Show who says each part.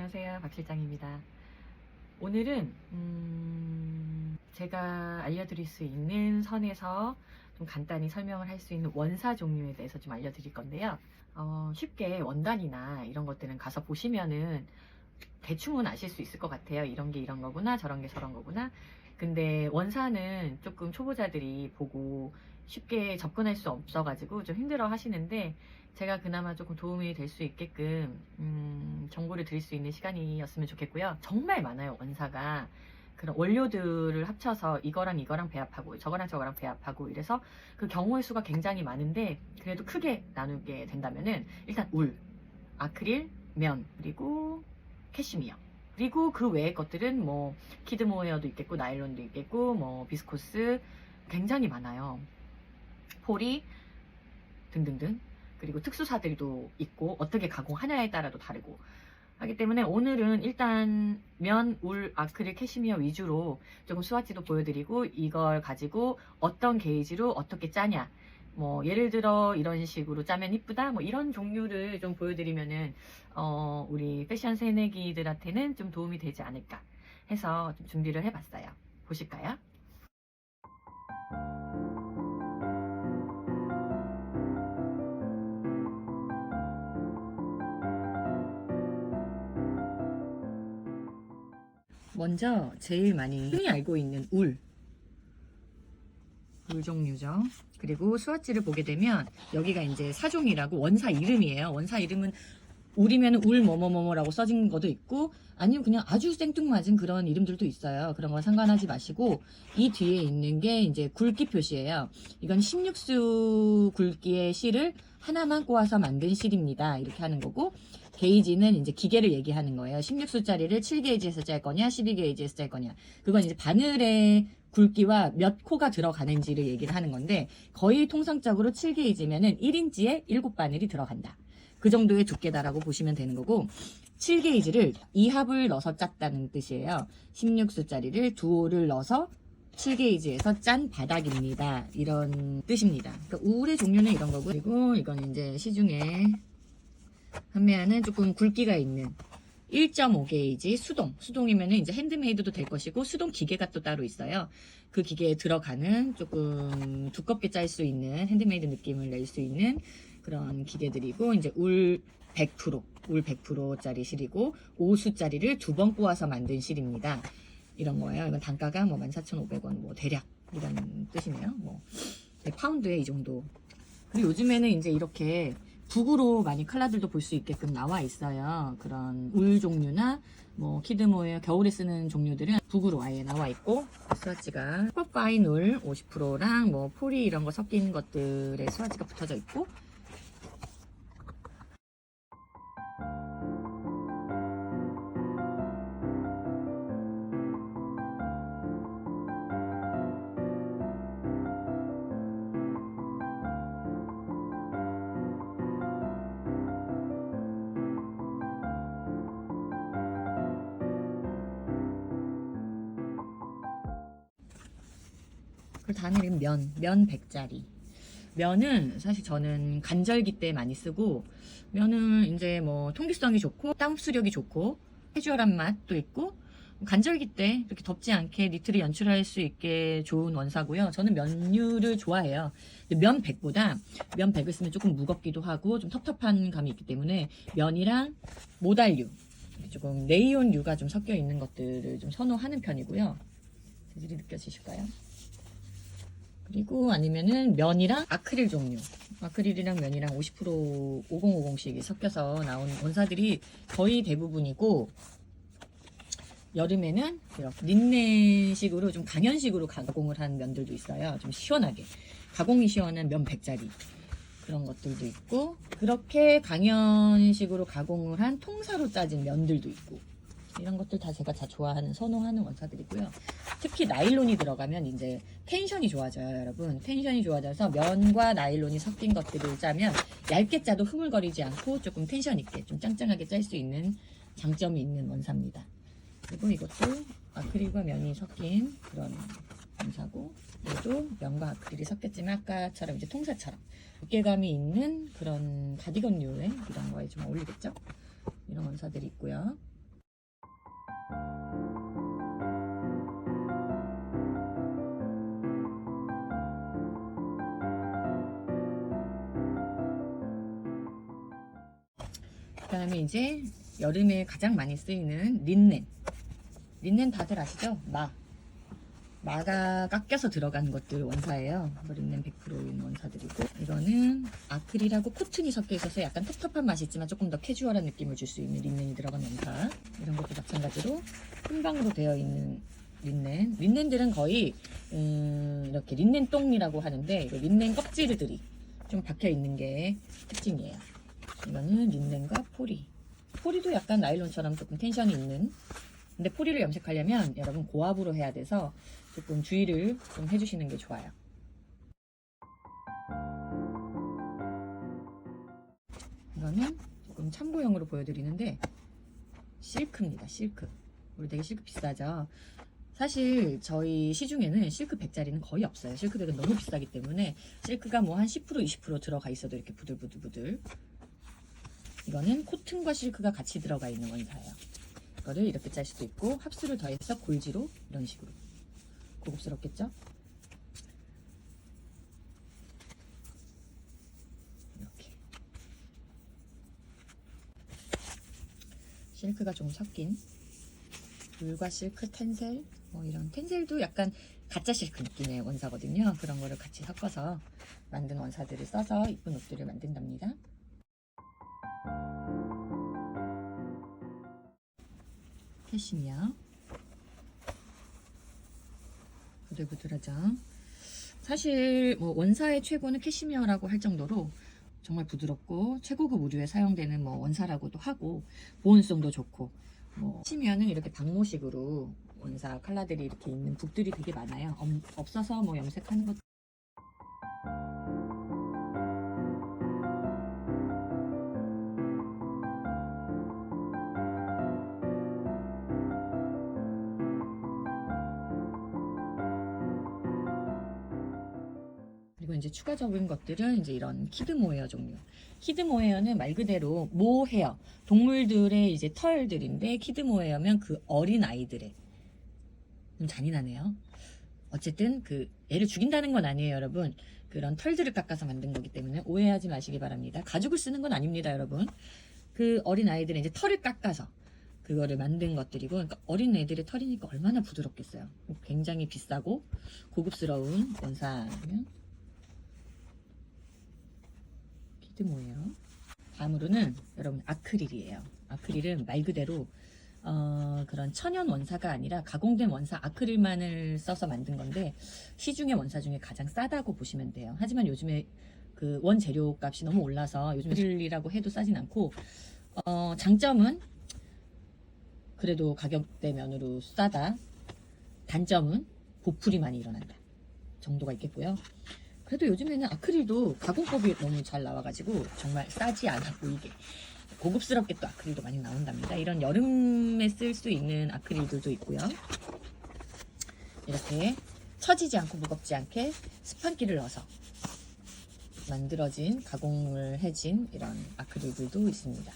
Speaker 1: 안녕하세요. 박 실장입니다. 오늘은 음, 제가 알려드릴 수 있는 선에서 좀 간단히 설명을 할 수 있는 원사 종류에 대해서 좀 알려드릴 건데요. 어, 쉽게 원단이나 이런 것들은 가서 보시면은 대충은 아실 수 있을 것 같아요. 이런 게 이런 거구나, 저런 게 저런 거구나. 근데 원사는 조금 초보자들이 보고 쉽게 접근할 수 없어가지고 좀 힘들어 하시는데 제가 그나마 조금 도움이 될 수 있게끔 음, 정보를 드릴 수 있는 시간이었으면 좋겠고요. 정말 많아요 원사가 그런 원료들을 합쳐서 이거랑 이거랑 배합하고 저거랑 저거랑 배합하고 이래서 그 경우의 수가 굉장히 많은데 그래도 크게 나누게 된다면은 일단 울, 아크릴, 면 그리고 캐시미어 그리고 그 외의 것들은 뭐 키드 모헤어도 있겠고 나일론도 있겠고 뭐 비스코스 굉장히 많아요. 포리 등등등 그리고 특수사들도 있고 어떻게 가공하냐에 따라도 다르고. 하기 때문에 오늘은 일단 면, 울, 아크릴, 캐시미어 위주로 조금 스와치도 보여드리고 이걸 가지고 어떤 게이지로 어떻게 짜냐. 뭐 예를 들어 이런 식으로 짜면 이쁘다? 뭐 이런 종류를 좀 보여드리면은 어 우리 패션 새내기들한테는 좀 도움이 되지 않을까 해서 좀 준비를 해봤어요. 보실까요? 먼저 제일 많이 흔히 알고 있는 울. 울 종류죠. 그리고 수화지를 보게 되면 여기가 이제 사종이라고 원사 이름이에요. 원사 이름은 울이면 울 뭐뭐뭐뭐라고 써진 것도 있고 아니면 그냥 아주 생뚱맞은 그런 이름들도 있어요. 그런 건 상관하지 마시고 이 뒤에 있는 게 이제 굵기 표시예요. 이건 16수 굵기의 실을 하나만 꼬아서 만든 실입니다. 이렇게 하는 거고 게이지는 이제 기계를 얘기하는 거예요. 16수짜리를 7게이지에서 짤 거냐, 12게이지에서 짤 거냐. 그건 이제 바늘의 굵기와 몇 코가 들어가는지를 얘기를 하는 건데 거의 통상적으로 7게이지면은 1인치에 7바늘이 들어간다. 그 정도의 두께다라고 보시면 되는 거고 7게이지를 2합을 넣어서 짰다는 뜻이에요. 16수짜리를 두 호를 넣어서 7게이지에서 짠 바닥입니다. 이런 뜻입니다. 그러니까 우울의 종류는 이런 거고 그리고 이건 이제 시중에 판매하는 조금 굵기가 있는 1.5게이지 수동. 수동이면은 이제 핸드메이드도 될 것이고 수동 기계가 또 따로 있어요. 그 기계에 들어가는 조금 두껍게 짤 수 있는 핸드메이드 느낌을 낼 수 있는 그런 기계들이고 이제 울 100%, 울 100%짜리 실이고 5수짜리를 두 번 꼬아서 만든 실입니다. 이런 거예요. 이건 단가가 뭐 14,500원 뭐 대략 이런 뜻이네요. 뭐 네, 파운드에 이 정도. 그리고 요즘에는 이제 이렇게 북으로 많이 컬러들도 볼 수 있게끔 나와 있어요. 그런 울 종류나 뭐 키드모에 겨울에 쓰는 종류들은 북으로 아예 나와 있고 스와치가 슈퍼파인 울 50%랑 뭐 포리 이런 거 섞인 것들의 스와치가 붙어져 있고 그 단일은 면, 면 100짜리. 면은 사실 저는 간절기 때 많이 쓰고 면은 이제 뭐 통기성이 좋고 땀 흡수력이 좋고 캐주얼한 맛도 있고 간절기 때 이렇게 덥지 않게 니트를 연출할 수 있게 좋은 원사고요. 저는 면류를 좋아해요. 면 100보다 면 100을 쓰면 조금 무겁기도 하고 좀 텁텁한 감이 있기 때문에 면이랑 모달류 조금 네이온류가 좀 섞여 있는 것들을 좀 선호하는 편이고요. 재질이 느껴지실까요? 그리고 아니면은 면이랑 아크릴 종류. 아크릴이랑 면이랑 50% 5050씩이 섞여서 나온 원사들이 거의 대부분이고 여름에는 이렇게 린넨식으로 좀 강연식으로 가공을 한 면들도 있어요. 좀 시원하게. 가공이 시원한 면 100짜리. 그런 것들도 있고 그렇게 강연식으로 가공을 한 통사로 짜진 면들도 있고 이런 것들 다 제가 다 좋아하는 선호하는 원사들이고요. 특히 나일론이 들어가면 이제 텐션이 좋아져요, 여러분. 텐션이 좋아져서 면과 나일론이 섞인 것들을 짜면 얇게 짜도 흐물거리지 않고 조금 텐션 있게 좀 짱짱하게 짤 수 있는 장점이 있는 원사입니다. 그리고 이것도 아크릴과 면이 섞인 그런 원사고 얘도 면과 아크릴이 섞였지만 아까처럼 이제 통사처럼 두께감이 있는 그런 가디건류의 이런 거에 좀 어울리겠죠? 이런 원사들이 있고요. 다음에 이제 여름에 가장 많이 쓰이는 린넨. 린넨 다들 아시죠? 마. 마가 깎여서 들어간 것들 원사예요. 뭐 린넨 100%인 원사들이고 이거는 아크릴하고 코튼이 섞여 있어서 약간 텁텁한 맛이 있지만 조금 더 캐주얼한 느낌을 줄 수 있는 린넨이 들어간 원사. 이런 것도 마찬가지로 금방으로 되어 있는 린넨. 린넨들은 거의 음, 이렇게 린넨 똥이라고 하는데 이거 린넨 껍질들이 좀 박혀 있는 게 특징이에요. 이거는 린넨과 포리. 포리도 약간 나일론처럼 조금 텐션이 있는. 근데 포리를 염색하려면 여러분 고압으로 해야 돼서 조금 주의를 좀 해주시는 게 좋아요. 이거는 조금 참고용으로 보여드리는데 실크입니다. 실크. 우리 되게 실크 비싸죠. 사실 저희 시중에는 실크 100짜리는 거의 없어요. 실크백은 너무 비싸기 때문에 실크가 뭐 한 10% 20% 들어가 있어도 이렇게 부들부들부들. 이거는 코튼과 실크가 같이 들어가 있는 원사예요. 이거를 이렇게 짤 수도 있고 합수를 더해서 골지로 이런 식으로 고급스럽겠죠? 이렇게 실크가 좀 섞인 물과 실크, 텐셀 뭐 이런 텐셀도 약간 가짜 실크 느낌의 원사거든요. 그런 거를 같이 섞어서 만든 원사들을 써서 이쁜 옷들을 만든답니다. 캐시미어 부들부들하죠. 사실 뭐 원사의 최고는 캐시미어라고 할 정도로 정말 부드럽고 최고급 의류에 사용되는 뭐 원사라고도 하고 보온성도 좋고 뭐 캐시미어는 이렇게 당모식으로 원사 컬러들이 이렇게 있는 북들이 되게 많아요. 엄- 없어서 뭐 염색하는 것그 이제 추가적인 것들은 이제 이런 키드 모헤어 종류. 키드 모헤어는 말 그대로 모헤어, 동물들의 이제 털들인데 키드 모헤어면 그 어린 아이들의 좀 잔인하네요. 어쨌든 그 애를 죽인다는 건 아니에요, 여러분. 그런 털들을 깎아서 만든 거기 때문에 오해하지 마시기 바랍니다. 가죽을 쓰는 건 아닙니다, 여러분. 그 어린 아이들의 이제 털을 깎아서 그거를 만든 것들이고, 그러니까 어린 애들의 털이니까 얼마나 부드럽겠어요. 굉장히 비싸고 고급스러운 원사면 키드 뭐예요? 다음으로는 여러분 아크릴이에요. 아크릴은 말 그대로 어, 그런 천연 원사가 아니라 가공된 원사 아크릴만을 써서 만든 건데 시중의 원사 중에 가장 싸다고 보시면 돼요. 하지만 요즘에 그 원재료 값이 너무 올라서 요즘 아크릴이라고 해도 싸진 않고 어, 장점은 그래도 가격대 면으로 싸다. 단점은 보풀이 많이 일어난다. 정도가 있겠고요. 그래도 요즘에는 아크릴도 가공법이 너무 잘 나와가지고 정말 싸지 않아 보이게 고급스럽게 또 아크릴도 많이 나온답니다. 이런 여름에 쓸 수 있는 아크릴들도 있고요. 이렇게 처지지 않고 무겁지 않게 스판기를 넣어서 만들어진 가공을 해진 이런 아크릴들도 있습니다.